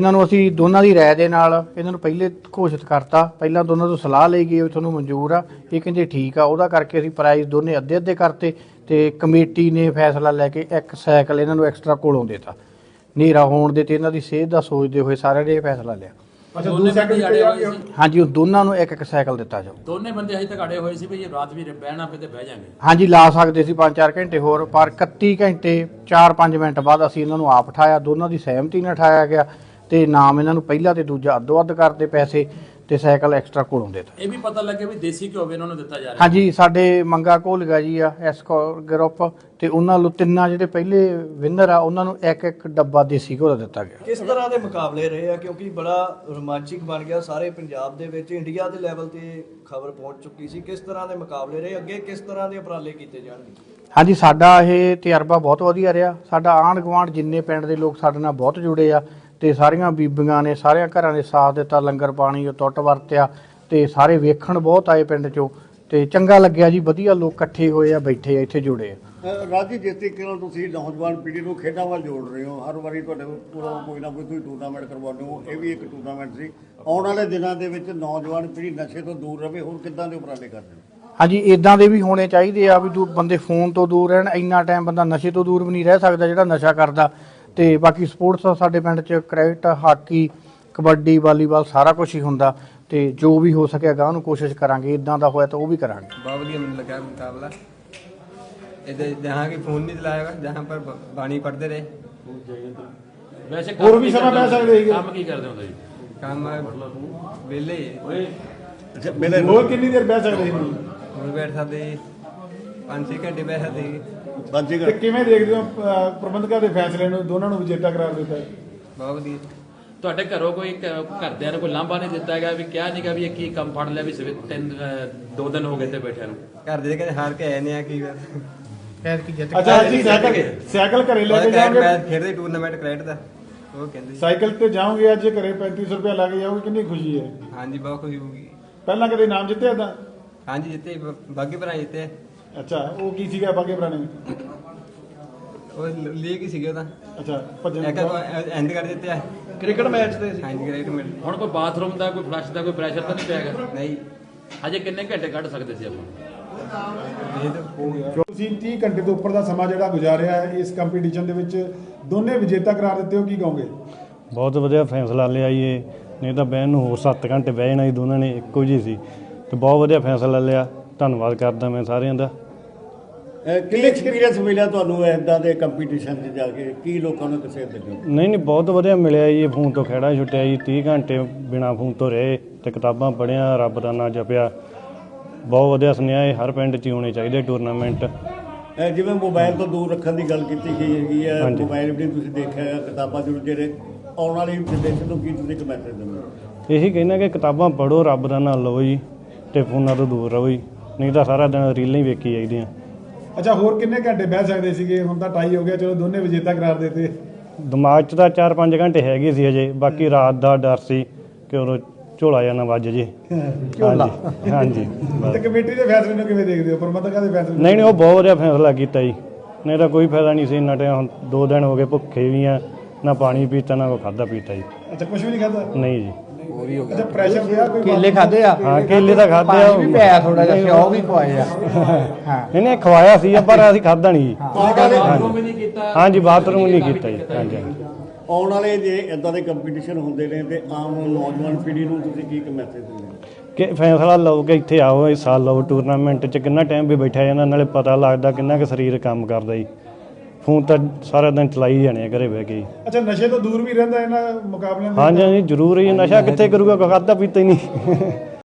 ਇਹਨਾਂ ਨੂੰ ਅਸੀਂ ਦੋਨਾਂ ਦੀ ਰਾਏ ਦੇ ਨਾਲ ਇਹਨਾਂ ਨੂੰ ਪਹਿਲੇ ਘੋਸ਼ਿਤ ਕਰਤਾ। ਪਹਿਲਾਂ ਦੋਨਾਂ ਤੋਂ ਸਲਾਹ ਲਈ ਗਈ ਵੀ ਤੁਹਾਨੂੰ ਮਨਜ਼ੂਰ ਆ। ਇਹ ਕਹਿੰਦੇ ਠੀਕ ਆ ਉਹਦਾ ਕਰਕੇ ਅਸੀਂ ਪ੍ਰਾਈਜ਼ ਦੋਨੇ ਅੱਧੇ ਅੱਧੇ ਕਰਤੇ ਤੇ ਕਮੇਟੀ ਨੇ ਫੈਸਲਾ ਲੈ ਕੇ ਇੱਕ ਸਾਈਕਲ ਇਹਨਾਂ ਨੂੰ ਐਕਸਟਰਾ ਕੋਲੋਂ ਦੇਤਾ। ਹਨੇਰਾ ਹੋਣ ਦੇ ਤੇ ਇਹਨਾਂ ਦੀ ਸਿਹਤ ਦਾ ਸੋਚਦੇ ਹੋਏ ਸਾਰਿਆਂ ਨੇ ਇਹ ਫੈਸਲਾ ਲਿਆ। ਅੱਛਾ ਦੋਨੇ ਬੰਦੇ ਅੜੇ ਹੋਏ ਸੀ। ਹਾਂਜੀ ਉਹ ਦੋਨਾਂ ਨੂੰ ਇੱਕ ਇੱਕ ਸਾਈਕਲ ਦਿੱਤਾ ਜਾਊ। ਦੋਨੇ ਬੰਦੇ ਅਜੇ ਤੱਕ ਅੜੇ ਹੋਏ ਸੀ ਵੀ ਜੇ ਰਾਤ ਵੀ ਬਹਿਣਾ ਪਏ ਤੇ ਬਹਿ ਜਾਾਂਗੇ ਹਾਂਜੀ ਲਾ ਸਕਦੇ ਸੀ 5-4 ਘੰਟੇ ਹੋਰ ਪਰ 31 ਘੰਟੇ 4-5 ਮਿੰਟ ਬਾਅਦ ਅਸੀਂ ਇਹਨਾਂ ਨੂੰ ਆਪ ਉਠਾਇਆ ਦੋਨਾਂ ਦੀ ਸਹਿਮਤੀ ਨਾਲ ਉਠਾਇਆ ਗਿਆ। ਤੇ ਨਾਮ ਇਹਨਾਂ ਨੂੰ ਪਹਿਲਾ ਤੇ ਦੂਜਾ ਅੱਧੋ ਅੱਧ ਕਰਦੇ ਪੈਸੇ ਤੇ ਸਾਈਕਲ ਐਕਸਟਰਾ ਕੋਲੋਂ ਦੇਤਾ। ਇਹ ਵੀ ਪਤਾ ਲੱਗੇ ਵੀ ਦੇਸੀ ਘਿਓ ਵੀ ਇਹਨਾਂ ਨੂੰ ਦਿੱਤਾ ਜਾ ਰਿਹਾ। ਹਾਂਜੀ ਸਾਡੇ ਮੰਗਾ ਘੋਲਗਾ ਜੀ ਆ ਐਸ ਗਰੁੱਪ ਤੇ ਉਹਨਾਂ ਨੂੰ ਤਿੰਨਾਂ ਜਿਹੜੇ ਪਹਿਲੇ ਵਿਨਰ ਆ ਉਹਨਾਂ ਨੂੰ ਇੱਕ ਇੱਕ ਡੱਬਾ ਦੇਸੀ ਘੋਲ ਦਿੱਤਾ ਗਿਆ। ਕਿਸ ਤਰ੍ਹਾਂ ਦੇ ਮੁਕਾਬਲੇ ਰਹੇ ਆ? ਕਿਉਂਕਿ ਬੜਾ ਰੋਮਾਂਚਿਕ ਬਣ ਗਿਆ ਸਾਰੇ ਪੰਜਾਬ ਦੇ ਵਿੱਚ। ਇੰਡੀਆ ਦੇ ਲੈਵਲ ਤੇ ਖਬਰ ਪਹੁੰਚ ਚੁੱਕੀ ਸੀ। ਕਿਸ ਤਰ੍ਹਾਂ ਦੇ ਮੁਕਾਬਲੇ ਰਹੇ? ਅੱਗੇ ਕਿਸ ਤਰ੍ਹਾਂ ਦੇ ਉਪਰਾਲੇ ਕੀਤੇ ਜਾਣਗੇ? ਹਾਂਜੀ ਸਾਡਾ ਇਹ ਤਜਰਬਾ ਬਹੁਤ ਵਧੀਆ ਰਿਹਾ। ਸਾਡਾ ਆਂਢ ਗੁਆਂਢ ਜਿੰਨੇ ਪਿੰਡ ਦੇ ਲੋਕ ਸਾਡੇ ਨਾਲ ਬਹੁਤ ਜੁੜੇ ਆ। ਤੇ ਸਾਰੀਆਂ ਬੀਬੀਆਂ ਨੇ ਸਾਰਿਆਂ ਘਰਾਂ ਦੇ ਸਾਥ ਦਿੱਤਾ ਲੰਗਰ ਪਾਣੀ ਉਹ ਟੁੱਟ ਵਰਤਿਆ ਤੇ ਸਾਰੇ ਵੇਖਣ ਬਹੁਤ ਆਏ ਪਿੰਡ ਚੋਂ ਤੇ ਚੰਗਾ ਲੱਗਿਆ ਜੀ ਵਧੀਆ ਲੋਕ ਇਕੱਠੇ ਹੋਏ ਆ ਬੈਠੇ ਆ ਇੱਥੇ ਜੁੜੇ ਆ। ਰਾਜੀ ਜਿਸ ਤਰੀਕੇ ਨਾਲ ਤੁਸੀਂ ਨੌਜਵਾਨ ਪੀੜ੍ਹੀ ਨੂੰ ਖੇਡਾਂ ਵੱਲ ਜੋੜ ਰਹੇ ਹੋ ਹਰ ਵਾਰੀ ਤੁਹਾਡੇ ਕੋਲ ਪੂਰਾ ਕੋਈ ਨਾ ਕੋਈ ਤੁਸੀਂ ਟੂਰਨਾਮੈਂਟ ਕਰਵਾਉਂਦੇ ਹੋ ਇਹ ਵੀ ਇੱਕ ਟੂਰਨਾਮੈਂਟ ਸੀ। ਆਉਣ ਵਾਲੇ ਦਿਨਾਂ ਦੇ ਵਿੱਚ ਨੌਜਵਾਨ ਪੀੜ੍ਹੀ ਨਸ਼ੇ ਤੋਂ ਦੂਰ ਰਹੇ ਹੋਰ ਕਿੱਦਾਂ ਦੇ ਉਪਰਾਲੇ ਕਰਦੇ ਹੋ? ਹਾਂਜੀ ਇਦਾਂ ਦੇ ਵੀ ਹੋਣੇ ਚਾਹੀਦੇ ਆ ਵੀ ਦੂ ਬੰਦੇ ਫੋਨ ਤੋਂ ਦੂਰ ਰਹਿਣ ਇੰਨਾ ਟਾਈਮ ਬੰਦਾ ਨਸ਼ੇ ਤੋਂ ਦੂਰ ਵੀ ਨਹੀਂ ਰਹਿ ਸਕਦਾ ਜਿਹੜਾ ਨਸ਼ਾ ਕਰਦਾ। ਤੇ ਬਾਕੀ ਸਪੋਰਟਸ ਆ ਸਾਡੇ ਪਿੰਡ 'ਚ ਕ੍ਰਿਕਟ ਹਾਕੀ ਕਬੱਡੀ ਵਾਲੀਬਾਲ ਸਾਰਾ ਕੁਝ ਹੀ ਹੁੰਦਾ ਤੇ ਜੋ ਵੀ ਹੋ ਸਕੇ ਅਗਾਹ ਨੂੰ ਕੋਸ਼ਿਸ਼ ਕਰਾਂਗੇ ਇਦਾਂ ਦਾ ਹੋਇਆ ਤਾਂ ਉਹ ਵੀ ਕਰਾਂਗੇ। ਬਹੁਤ ਵਧੀਆ ਮੈਨੂੰ ਲੱਗਾ ਮੁਕਾਬਲਾ। ਇਹਦੇ ਜਹਾਂ ਕੀ ਫੋਨ ਨਹੀਂ ਚਲਾਇਆ ਜਹਾਂ ਪਰ ਬਾਣੀ ਪੜਦੇ ਰਹੇ। ਵੈਸੇ ਹੋਰ ਵੀ ਸਮਾਂ ਪੈ ਸਕਦੇ ਸੀਗੇ ਕੰਮ ਕੀ ਕਰਦੇ ਹੁੰਦੇ ਜੀ? ਕੰਮ ਵਿਹਲੇ ਓਏ ਅੱਛਾ ਹੋਰ ਕਿੰਨੀ ਦੇਰ ਬਹਿ ਸਕਦੇ ਸੀ? ਬੈਠ ਸਕਦੇ। ਪੰਜ ਛੇ ਘੰਟੇ ਬੈਠ ਸਕਦੇ ਬਾਜੀ ਤੇ ਕਿਵੇਂ ਦੇਖਦੇ ਹੋ ਅਹ, ਪ੍ਰਬੰਧਕਾਂ ਦੇ ਫੈਸਲੇ ਨੂੰ ਦੋਨਾਂ ਨੂੰ ਵਿਜੇਤਾ ਕਰਾਰ ਦਿੱਤਾ? ਹੈ? ਬਹੁਤ ਵਧੀਆ। ਤੁਹਾਡੇ ਘਰੋਂ ਕੋਈ ਕ- ਘਰਦਿਆਂ ਨੂੰ ਕੋਈ ਲਾਂਭਾ ਨਹੀਂ ਦਿੱਤਾ ਗਿਆ ਵੀ ਕਿਹਾ ਨਹੀਂਗਾ ਵੀ ਇਹ ਕੀ ਕੰਮ ਫੜ ਲਿਆ ਵੀ ਸਵੇ ਤਿੰਨ ਦੋ ਦਿਨ ਹੋ ਗਏ ਤੇ ਬੈਠਿਆਂ ਨੂੰ? ਘਰ ਦੇ ਕਹਿੰਦੇ ਹਾਰ ਕੇ ਆਏ ਨੇ ਆ ਕੀ ਗੱਲ। ਐਤ ਕੀ ਜਿੱਤ ਅੱਛਾ ਅਸੀਂ ਸਾਈਕਲ ਸਾਈਕਲ ਘਰੇ ਲੈ ਕੇ ਜਾਓਗੇ? ਮੈਂ ਖੇਡਦੇ ਟੂਰਨਾਮੈਂਟ ਕ੍ਰਿਕਟ ਦਾ ਉਹ ਕਹਿੰਦੇ ਸਾਈਕਲ ਤੇ ਜਾਓਗੇ ਅੱਜ ਘਰੇ 3500 ਰੁਪਏ ਲਾ ਕੇ ਜਾਓਗੇ ਕਿੰਨੀ ਖੁਸ਼ੀ ਹੈ? ਹਾਂਜੀ ਬਹੁਤ ਖੁਸ਼ੀ ਹੋਊਗੀ। ਪਹਿਲਾਂ ਕਦੇ ਨਾਮ ਜਿੱਤਿਆ ਤਾਂ ਹਾਂਜੀ ਜਿੱਤੇ ਬਾਗੀ ਭਰਾ ਜਿੱਤੇ। ਅੱਛਾ ਉਹ ਕੀ ਸੀਗਾ ਬਾਗੇ ਪੁਰਾਣੇ ਉਹ ਲੀਗ ਹੀ ਸੀਗੇ ਉਹਦਾ। ਅੱਛਾ ਭੱਜਣ ਇੱਕ ਦਾ। ਐਂਡ ਕਰ ਦਿੱਤੇ ਆ। ਕ੍ਰਿਕਟ ਮੈਚ ਤੇ ਸੀ। ਹਾਂਜੀ ਕ੍ਰਿਕਟ ਮਿਲ ਹੁਣ ਕੋਈ ਬਾਥਰੂਮ ਦਾ ਕੋਈ ਫਲਸ਼ ਦਾ ਕੋਈ ਪ੍ਰੈਸ਼ਰ ਤਾਂ ਨਹੀਂ ਪਿਆਗਾ ਨਹੀਂ। ਹਜੇ ਕਿੰਨੇ ਘੰਟੇ ਕੱਢ ਸਕਦੇ ਸੀ ਆਪਾਂ? ਇਹ ਤਾਂ ਤੁਸੀਂ 30 ਘੰਟੇ ਤੋਂ ਉੱਪਰ ਦਾ ਸਮਾਂ ਜਿਹੜਾ ਗੁਜ਼ਾਰਿਆ ਹੈ ਇਸ ਕੰਪੀਟੀਸ਼ਨ ਦੇ ਵਿੱਚ ਦੋਨੇ ਵਿਜੇਤਾ ਕਰਾਰ ਦਿੱਤੇ ਹੋ ਕੀ ਕਹੋਗੇ? ਬਹੁਤ ਵਧੀਆ ਫੈਸਲਾ ਲਿਆ ਜੀ ਇਹ। ਨਹੀਂ ਤਾਂ ਬਹਿਣ ਨੂੰ ਹੋਰ 7 ਘੰਟੇ ਬਹਿ ਜਾਣਾ ਸੀ ਦੋਨਾਂ ਨੇ ਇੱਕੋ ਜਿਹੀ ਸੀ। ਤੇ ਬਹੁਤ ਵਧੀਆ ਫੈਸਲਾ ਲਿਆ। ਧੰਨਵਾਦ ਕਰਦਾ ਮੈਂ ਸਾਰਿਆਂ ਦਾ। ਕੀ ਐਕਸਪੀਰੀਅੰਸ ਮਿਲਿਆ ਤੁਹਾਨੂੰ ਇਦਾਂ ਦੇ ਕੰਪੀਟੀਸ਼ਨ 'ਚ ਜਾ ਕੇ? ਕੀ ਲੋਕਾਂ ਨੂੰ ਕਿਸੇ ਦੇ ਨਹੀਂ ਨਹੀਂ ਬਹੁਤ ਵਧੀਆ ਮਿਲਿਆ ਜੀ। ਫੋਨ ਤੋਂ ਖੜਾ ਛੁੱਟਿਆ ਜੀ 30 ਘੰਟੇ ਬਿਨਾ ਫੋਨ ਤੋਂ ਰਹੇ ਤੇ ਕਿਤਾਬਾਂ ਪੜ੍ਹੀਆਂ ਰੱਬ ਦਾ ਨਾਂ ਜਪਿਆ। ਬਹੁਤ ਵਧੀਆ ਸੁਨੇਹਾ ਇਹ ਹਰ ਪਿੰਡ 'ਚ ਹੀ ਹੋਣੇ ਚਾਹੀਦੇ ਟੂਰਨਾਮੈਂਟ ਜਿਵੇਂ ਮੋਬਾਈਲ ਤੋਂ ਦੂਰ ਰੱਖਣ ਦੀ ਗੱਲ ਕੀਤੀ ਗਈ ਹੈਗੀ ਹੈ ਹਾਂਜੀ। ਮੋਬਾਈਲ ਵੀ ਤੁਸੀਂ ਦੇਖਿਆ ਹੈ ਕਿਤਾਬਾਂ ਜ਼ਰੂਰ ਜਿਹੜੇ ਆਉਣ ਵਾਲੀ ਜਨਰੇਸ਼ਨ ਨੂੰ ਕੀ ਤੁਸੀਂ ਇੱਕ ਮੈਸੇਜ ਦਿੰਦੇ ਇਹੀ ਕਹਿੰਦਾ ਕਿ ਕਿਤਾਬਾਂ ਪੜ੍ਹੋ ਰੱਬ ਦਾ ਨਾਂ ਲਓ ਜੀ ਤੇ ਫੋਨਾਂ ਤੋਂ ਦੂਰ ਰਹੋ ਜੀ। ਨਹੀਂ ਤਾਂ ਸਾਰਾ ਦਿਨ ਰੀਲਾਂ ਹੀ ਵੇਖੀ ਜਾਈਦੀਆਂ। ਅੱਛਾ ਹੋਰ ਕਿੰਨੇ ਘੰਟੇ ਬਹਿ ਸਕਦੇ ਸੀਗੇ? ਹੁਣ ਤਾਂ ਟਾਈ ਹੋ ਗਿਆ ਚਲੋ ਦੋਨੇ ਵਿਜੇਤਾ ਕਰਾਰ ਦਿੱਤੇ ਦਿਮਾਗ 'ਚ ਤਾਂ 4-5 ਘੰਟੇ ਹੈਗੇ ਸੀ ਅਜੇ ਬਾਕੀ ਰਾਤ ਦਾ ਡਰ ਸੀ ਕਿ ਉਦੋਂ ਝੋਲਾ ਜਾਂ ਨਾ ਵੱਜ ਜੇ। ਝੋਲਾ। ਹਾਂਜੀ। ਤੇ ਕਮੇਟੀ ਦੇ ਫੈਸਲੇ ਨੂੰ ਕਿਵੇਂ ਦੇਖਦੇ ਹੋ? ਪ੍ਰਬੰਧਕਾਂ ਦੇ ਫੈਸਲੇ? ਨਹੀਂ ਨਹੀਂ ਉਹ ਬਹੁਤ ਵਧੀਆ ਫੈਸਲਾ ਕੀਤਾ ਜੀ। ਨਹੀਂ ਤਾਂ ਕੋਈ ਫਾਇਦਾ ਨਹੀਂ ਸੀ ਇੰਨਾ ਟਾਈਮ ਹੁਣ ਦੋ ਦਿਨ ਹੋ ਗਏ ਭੁੱਖੇ ਵੀ ਆ ਨਾ ਪਾਣੀ ਪੀਤਾ ਨਾ ਕੋ ਖਾਦਾ ਪੀਤਾ ਜੀ। ਅੱਛਾ ਕੁਝ ਵੀ ਨਹੀਂ ਖਾਦਾ ਨਹੀਂ ਜੀ। ਅੱਛਾ ਪ੍ਰੈਸ਼ਰ ਪਿਆ ਕੋਈ ਕੇਲੇ ਖਾਦੇ ਆ? ਹਾਂ ਕੇਲੇ ਤਾਂ ਖਾਦੇ ਆ ਪਾਣੀ ਵੀ। ਪਿਆ ਥੋੜਾ ਜਿਹਾ ਸਿਓ ਵੀ ਪਵਾਏ ਆ। ਹਾਂ। ਨਹੀਂ ਨਹੀਂ ਖਵਾਇਆ ਸੀ ਪਰ ਅਸੀਂ ਖਾਦਾ ਨਹੀਂ। ਜੀ ਬਾਥਰੂਮ ਵੀ ਨਹੀਂ ਕੀਤਾ। ਹਾਂਜੀ ਬਾਥਰੂਮ ਨਹੀਂ ਕੀਤਾ ਜੀ। ਹਾਂਜੀ ਆਉਣ ਵਾਲੇ ਜੇ ਇਦਾਂ ਦੇ ਕੰਪੀਟੀਸ਼ਨ ਹੁੰਦੇ ਨੇ ਤੇ ਆਮ ਨੌਜਵਾਨ ਪੀੜ੍ਹੀ ਨੂੰ ਤੁਸੀਂ ਕੀ ਇੱਕ ਮੈਸੇਜ ਦਿੰਦੇ ਹੋ? ਕਿ ਫੈਸਲਾ ਲਓ ਕਿ ਇੱਥੇ ਆਓ ਇਸ ਸਾਲ ਲਓ ਟੂਰਨਾਮੈਂਟ 'ਚ ਕਿੰਨਾ ਟਾਈਮ ਵੀ ਬੈਠਿਆ ਜਾਂਦਾ ਨਾਲੇ ਪਤਾ ਲੱਗਦਾ ਕਿੰਨਾ ਕੁ ਸਰੀਰ ਕੰਮ ਕਰਦਾ ਜੀ। ਫੋਨ ਤਾਂ ਸਾਰਾ ਦਿਨ ਚਲਾਈ ਜਾਣੇ ਆ ਘਰੇ ਬਹਿ ਕੇ। ਅੱਛਾ ਨਸ਼ੇ ਤੋਂ ਦੂਰ ਵੀ ਰਹਿੰਦਾ ਇਹਨਾਂ ਮੁਕਾਬਲਿਆਂ ਦੇ ਹਾਂਜੀ ਹਾਂਜੀ ਜ਼ਰੂਰ ਹੀ ਨਸ਼ਾ ਕਿੱਥੇ ਕਰੂਗਾ ਕੋਈ ਖਾਦਾ ਪੀਤਾ ਹੀ ਨਹੀਂ